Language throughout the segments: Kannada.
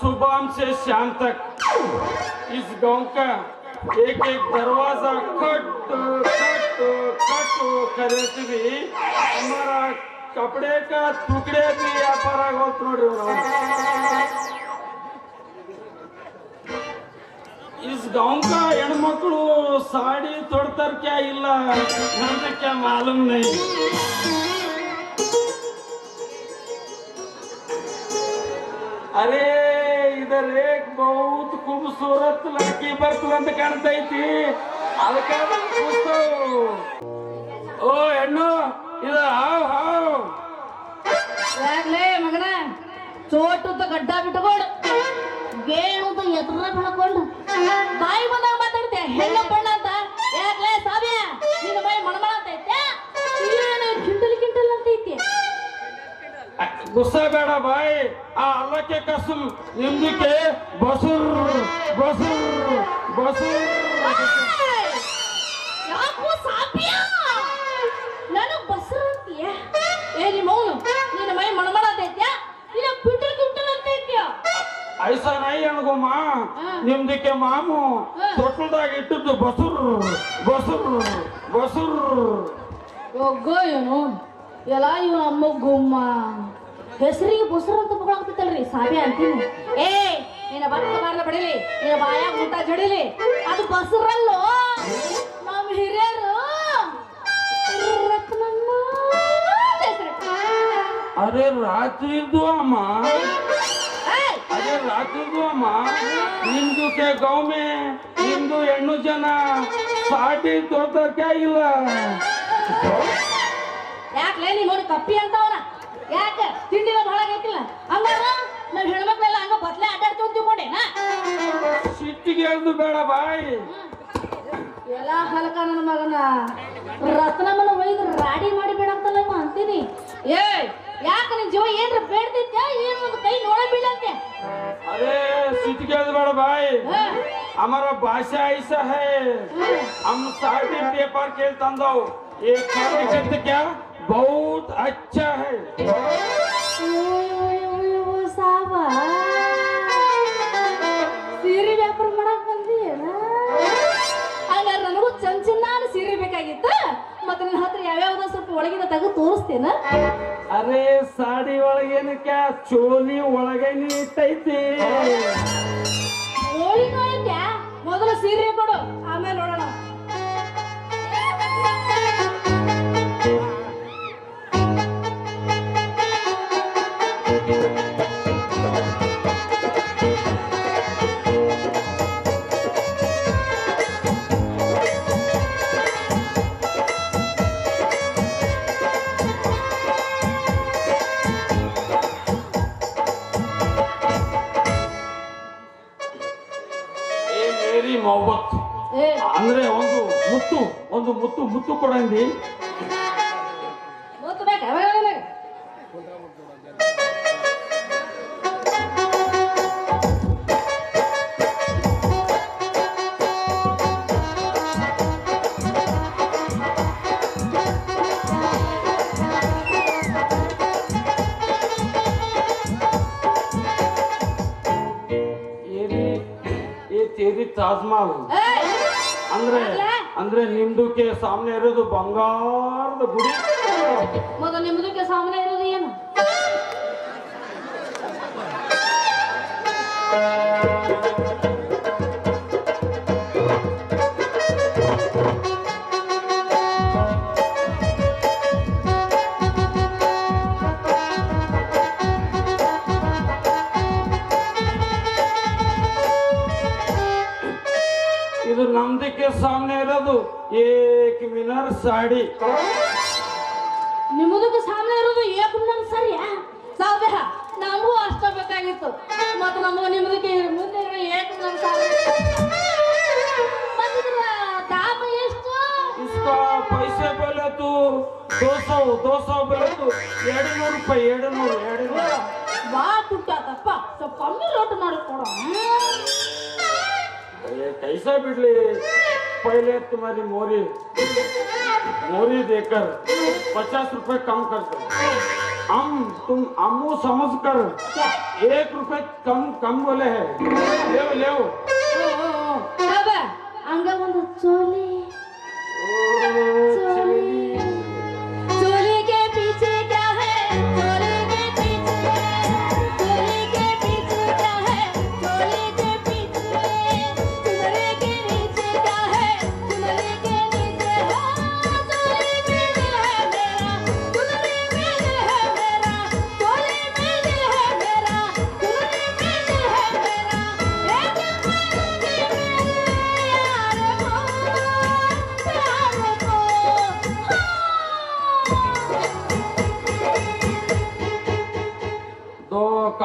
सुबह से शाम तक इस गांव का एक एक दरवाजा खट खट खट खरीद भी हमारा कपड़े का टुकड़े भी व्यापार ಆಗೋತ್ ನೋಡ್ರಿ ಇವ್ರು. इस गांव का ಹೆಣ್ಮಕ್ಳು साड़ी तोड़तर क्या ಇಲ್ಲ ನಮ್ಗೆ क्या मालूम नहीं ಇದರಲ್ಲಿ ಬಹುತ್ ಖೂಬ್ಸೂರತ್ ಲಡ್ಕಿ ಬರ್ತದಂತ ಕಾಣ್ತೈತಿ. ಅದಕ್ಕೆ ಓ, ಹೆಣ್ಣು, ಇದು ಹಾವ್ ಹಾವ್. ಯಾಕ್ಲೇ ಮಗನ? ಚೋಟು ಅಂತ ಗಡ್ಡ ಬಿಟ್ಕೊಂಡು. ಗೇಣು ಅಂತ ಎದುರ ಬಿಡ್ಕೊಂಡು ಬಾಯಿ ಬಂದಾಗ ಮಾತಾಡ್ತೀಯ? ಹೆಣ್ಣು ಬಣ್ಣ ಗುಸ್ಸಾ ಬೇಡ ಬಾಯ್. ಆ ಅಲ್ಲಕ್ಕೆ ಕಸು. ನಿಮ್ದಕ್ಕೆ ಬಸುರ್. ಬಸುರ್. ಬಸುರ್! ಯಾಕೋ ಸಾವ್ಯ ನನಗ್ ಬಸ್ರ ಅಂತೀಯ? ಏ ನಿಮ್ಮ ಅವನು ನಿನ್ನ ಮೈ ಮಣಮಣ ಅಂತ ಐತ್ಯಾ? ಇಲ್ಲ ಕಿಂಟಲ್ ಕಿಂಟಲ್ ಅಂತ ಐಸ ನೈ ಅಣಗೋಮ್ಮ ನಿಮ್ದಕ್ಕೆ ಮಾಮು. ತೊಟ್ಟಲ್ದಾಗ ಇಟ್ಟಿದ್ದು ಬಸುರ್. ಬಸುರ್. ಬಸುರ್. ಒಗ್ಗೋ ಇವನು. ಎಲ್ಲ ಇವನ ಅಮ್ಮ ಗುಮ್ಮ. ಹೆಸರಿಗೆ ಬುಸರ ಅಂತ ಬಗಳಾಗ್ತೈತಲ್ರಿ ಸಾಬೆ ಅಂತೀನಿ. ಏ ನಿನ್ನ ಬತ್ತ ಬಾರ್ಲ ಬಡಿಲಿ. ನಿನ್ನ ಬಾಯಾಗ ಊಟ ಜಡಿಲಿ. ಅದು ಬಸರಲ್ಲೋ? ನಮ್ಮ ಹಿರಿಯರು. ಅರೆ ರಾತ್ರಿದು ಅಮ್ಮ. ಅರೆ ರಾತ್ರಿದು ಅಮ್ಮ. ನಿಮ್ದು ಕೆ ಗೌಮೆ ನಿಮ್ದು ಹೆಣ್ಣು ಜನ. ಪಾರ್ಟಿ ತೋರ್ಸಕ್ಕೆ ಇಲ್ಲ. ಯಾಕೆ ನೋಡಿ ಕಪ್ಪಿ ಅಂತ ಯಾಕ ತಿಂಡಿನ ಬಹಳ ಆಗೈತಿಲ್ಲ ಹಂಗಾರ ನಾವ್ ಹೆಣ್ಮಕ್ಳೆಲ್ಲ ಹಂಗ ಬದ್ಲೆ ಅಡ್ಡಾಡ್ತೀವಿ ತಿಳ್ಕೊಂಡೇನಾ ಸಿಟ್ಟಿಗೆ ಹೇಳ್ದು ಬೇಡ ಬಾಯ್ ಎಲ್ಲ ಹಲಕ ನನ್ನ ಮಗನ ರತ್ನಮ್ಮನ ಒಯ್ದು ರಾಡಿ ಮಾಡಿ ಬೇಡಂತಲ್ಲ ಇವ ಅಂತೀನಿ ಏ ಯಾಕ ನಿನ್ ಜೀವ ಏನ್ರ ಬೇಡ್ತಿದ್ಯ ಏನ್ ಒಂದು ಕೈ ನೋಡ ಬೀಳಂತೆ अरे सिटी के बड़ा भाई ಹ? हमारा भाषा ऐसा है हम साड़ी पेपर के तंदो ये खाने करते क्या बहुत अच्छा है ಅಯ್ಯೋ, ಸಾವ ಸೀರೆ ವ್ಯಾಪಾರ ಮಾಡಕ್ ಬಂದಿಯೇನ ಹಂಗಾರೆ ನನಗೂ ಚಂದ ಚಿನ್ನಾನ ಸೀರೆ ಬೇಕಾಗಿತ್ತ ಮತ್ತೆ ನನ್ನ ಹತ್ರ ಯಾವ್ಯಾವ್ದ ಸ್ವಲ್ಪ ಒಳಗಿನ ತೆಗೆದು ತೋರಿಸ್ತೇನ ಅರೆ ಸಾಡಿ ಒಳಗೇನು ಕ್ಯಾ ಚೋಲಿ ಒಳಗೇನು ಇಟ್ಟೈತಿ ಹೋಳಿನ ಐತ್ಯಾ ಮೊದಲು ಸೀರೆ ಕೊಡು ಆಮೇಲೆ ನೋಡೋಣ ಅಂದ್ರೆ ಒಂದು ಮುತ್ತು ಒಂದು ಮುತ್ತು ಮುತ್ತು ಕೊಡಂಗಿ ತಾಜ್ಮಹಲ್. ಅಂದ್ರೆ. ಅಂದ್ರೆ ನಿಮ್ದುಕ್ಕೆ ಸಾಮನೆ ಇರೋದು ಬಂಗಾರದ ಗುಡಿ. ಮೊದಲು ನಿಮ್ದಕ್ಕೆ ಸಾಮಾನ್ಯ ಇರೋದು ಏನು? ಇದು ಸಾಡಿ ನಿಮ್ಮದಕ್ಕೂ ಸಾಮ್ನ ಇರೋದು ಏಕುಂಡನ ಸರಿಯಾ ಸಾವಿರ ನಮಗೂ ಅಷ್ಟ ಬೇಕಾಗಿತ್ತು. ಮತ್ತು ನಮಗೂ ನಿಮ್ಮದಕ್ಕೆ ಮುಂದೆ ಇರೋ ಏಕುಂಡನ ಎಷ್ಟು? ಇಸ್ಕಾ ಪೈಸೆ ಬೆಲೆ ತು ದೋಸೋ ದೋಸೋ ಬೆಲೆ ಎರಡು ನೂರು ರೂಪಾಯಿ ಎರಡು ನೂರು ಎರಡು ನೂರು ಬಾ ತುಟ್ಟಾತಪ್ಪ ಸ್ವಲ್ಪ ಕಮ್ಮಿ ರೇಟ್ ಮಾಡಿಕೊಡ ಕೈಸ ಬಿಡ್ಲಿ. ಪೈಲೆ ಎತ್ತು ಮರಿ ಮೋರಿ. मोरी देकर पचास रुपए कम कर दो। हम तुम अमू समझ कर एक रुपए कम कम बोले है। ले ले बाबा चोली।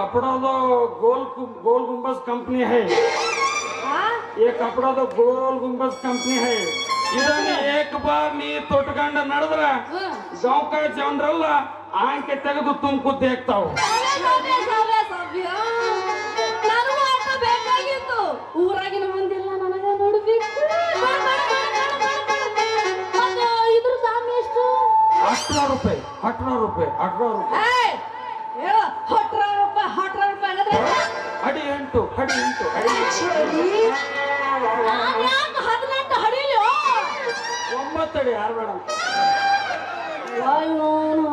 कपड़ा तो गोल गोल गुम्बज कंपनी है हाँ ये कपड़ा तो गोल गुम्बज कंपनी है ಇದನ್ನ ಏಕ್ ಬಾರ್ ನೀ ತೊಟ್ಕೊಂಡ ನಡೆದ್ರ हाँ ಗಾಂವ್ಕ ಜನರಲ್ಲ ಆಂಕೆ ತೆಗೆದು ತುಮಕು ದೇಕ್ತಾವ್ ಸಾವ್ಯ, ಸಾವ್ಯ, ಸಾವ್ಯ, ಸಾವ್ಯ. ನನಗೂ ಆಟ ಬೇಕಾಗಿತ್ತು ಊರಾಗಿನ ಮಂದಿಲ್ಲ ನನಗ ನೋಡ್ಬೇಕು ಮತ್ತೆ ಇದ್ರ ದಾಮ ಎಷ್ಟು ಅಠರ ರೂಪಾಯಿ ಅಠರ ರೂಪಾಯಿ ಅಠರ ರೂಪಾಯಿ ಅಡಿ ಎಂಟು ಅಡಿ ಎಂಟು ಅಡಿ ನಾನ್ ಯಾಕ್ ಹದಿನೆಂಟು ಹಡಿಲಿ ಒಂಬತ್ತಡಿ ಯಾರು ಬೇಡ ಅಯ್ಯೋನು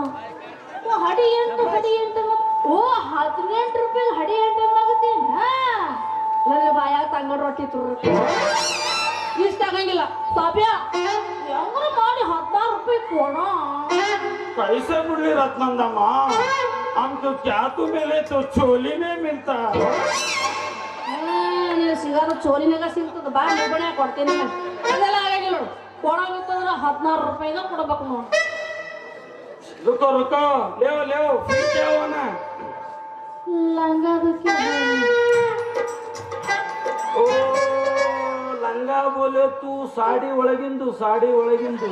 ಓ ಹಡಿ ಎಂಟು ಹಡಿ ಎಂಟು ಅನ್ನೋದು- ಓ ಹದಿನೆಂಟು ರೂಪಾಯಿ ಹಡಿ ಎಂಟು ಅನ್ನೋಗತ್ತೀನ ನನ್ನ ಬಾಯಾಗ ತಂಗಡ್ ರೊಟ್ಟಿ ತುರು ಇಷ್ಟ ಆಗಂಗಿಲ್ಲ ಸಾಬ್ಯ ಹೆಂಗ್ರ ಮಾಡಿ ಹದಿನಾರು ರೂಪಾಯಿ ಕೊಡ कैसे बुढ़ी रत्नंदम्मा हम तो क्या तू मिले तो चोली नहीं मिलता ನೀವು ಸಿಗೋದು ಚೋರಿನಾಗ ಸಿಗ್ತದ ಬಾ ನಿಬ್ಬಣೆ ಕೊಡ್ತೀನಿ ಅದೆಲ್ಲ ಆಗಿಲ್ಲ ನೋಡು. ಹದಿನಾರು ರೂಪಾಯಿನ ಕೊಡ್ಬೇಕು ನೋಡು. ಓ ಲಂಗ ಬೋಲೆ ತೂ ಸಾಡಿ ಒಳಗಿಂದು ಸಾಡಿ ಒಳಗಿಂದು.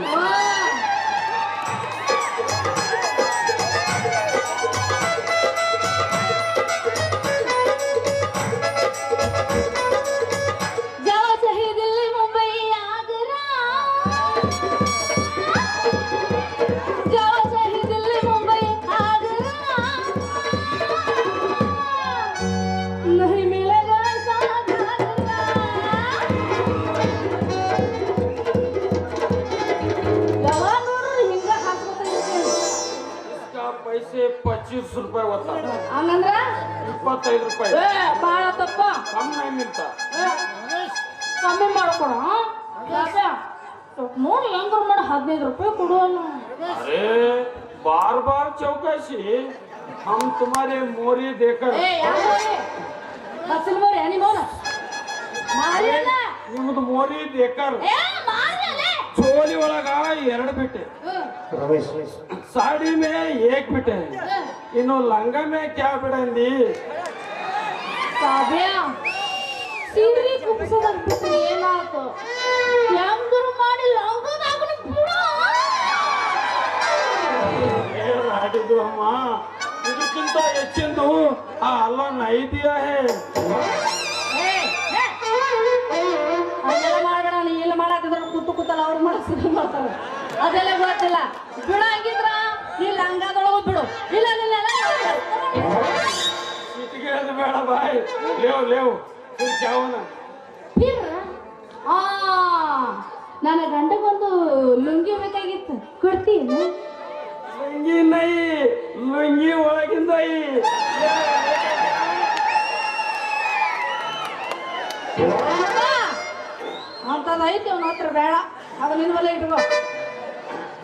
कम नहीं मिलता ಏ, ಕಮ್ಮಿ ಮಾಡ್ಕೊಡ ನೋಡಿ ಹೆಂಗ್ರ ಮಾಡಿ ಹದಿನೈದು ರೂಪಾಯಿ ಕೊಡುವಲ್ಲ अरे बार बार चौकसी हम तुम्हारे मोरी देकर ಏ ಯಾರು ಬಸ್ಸಿನ ಮೋರಿ ನೀ ಮೋನ ಮಾರಿಯಲ್ಲ ನಿಮ್ದು ಮೋರಿ ದೇಕರ್ ಏ ಮಾರಿಯಲ್ಲ ಚೋಲಿ ಒಳಗ ಎರಡು ಬಿಟ್ಟೆ साड़ी में एक बिटे ಇನ್ನು ಲಂಗ ಮೇ ಕ್ಯಾ ಬಿಡಂದಿ ಕಾವ್ಯ ಸೀರೆ ಕುಪ್ಸೋದಾಗ ಏನಾಯ್ತು? ಹೆಂಗರು ಮಾಡಿ ಲಂಗದಾಗ ಬಿಡ. ಆಡಿದ್ದು ಅಮ್ಮ? ಇದಕ್ಕಿಂತ ಹೆಚ್ಚಿಂದು ಆ ಅಲ್ಲ ನೈದಿಯ ಹೇ. ಅದೆಲ್ಲ ಮಾಡಬೇಡ ನೀ ಇಲ್ಲಿ ಮಾಡಾಕಿದ್ರ ಕೂತು ಕೂತಲ್ಲ ಅವ್ರು ಮಾಡಿಸಿದ್ರು ಮಾಡ್ತಾರೆ. ಅದೆಲ್ಲ ಗೊತ್ತಿಲ್ಲ. ಬಿಡ ಹಂಗಿದ್ರ ನೀ ಲಂಗದೊಳಗೂ ಬಿಡು. ಇಲ್ಲ ನಿನ್ನೆಲ್ಲ ಬೇಡ ಬಾಯ್. Live live. ಜಾವನ. ಬಿಡ್ರ ಆ ನನ್ನ ಗಂಡಗೊಂದು ಲುಂಗಿ ಬೇಕಾಗಿತ್ತು. ಕೊಡ್ತೀನಿ ಲುಂಗಿ ನೈ ಲುಂಗಿ ಒಳಗಿಂದ ಅಂತದ ಐತಿ ಅವನ ಹತ್ರ ಬೇಡ. ಅದು ನಿನ್ನ ಬಲ್ಲ ಇಟ್ಕೋ.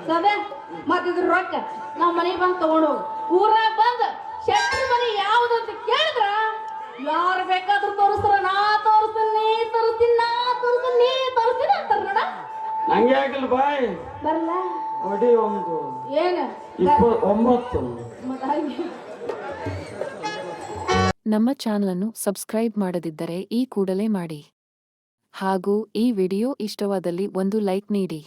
ಸದೆ ಮತ್ತಿದ್ರ ರೊಕ್ಕ ನಮ್ಮ ಮನೆಗೆ ಬಂದು ತಗೊಂಡು ಹೋಗು ಊರಾಗ ಬಂದು ಶೆಟ್ಟಿ ಮನೆ ಯಾವ್ದು ಅಂತ ಕೇಳಿದ್ರ? ಯಾರು ಬೇಕಾದ್ರೂ ತೋರಿಸ್ತಾರ ಹಂಗೆ ಆಗಿಲ್ಲ ಬಾಯ್. ಬರಲ್ಲ ಒಡಿ ಒಂದು. ಏನು? ಇಪ್ಪ ಒಂಬತ್ತು. ನಮ್ಮ ಚಾನಲನ್ನು ಸಬ್ಸ್ಕ್ರೈಬ್ ಮಾಡದಿದ್ದರೆ ಈ ಕೂಡಲೇ ಮಾಡಿ ಹಾಗೂ ಈ ವಿಡಿಯೋ ಇಷ್ಟವಾದಲ್ಲಿ ಒಂದು ಲೈಕ್ ನೀಡಿ.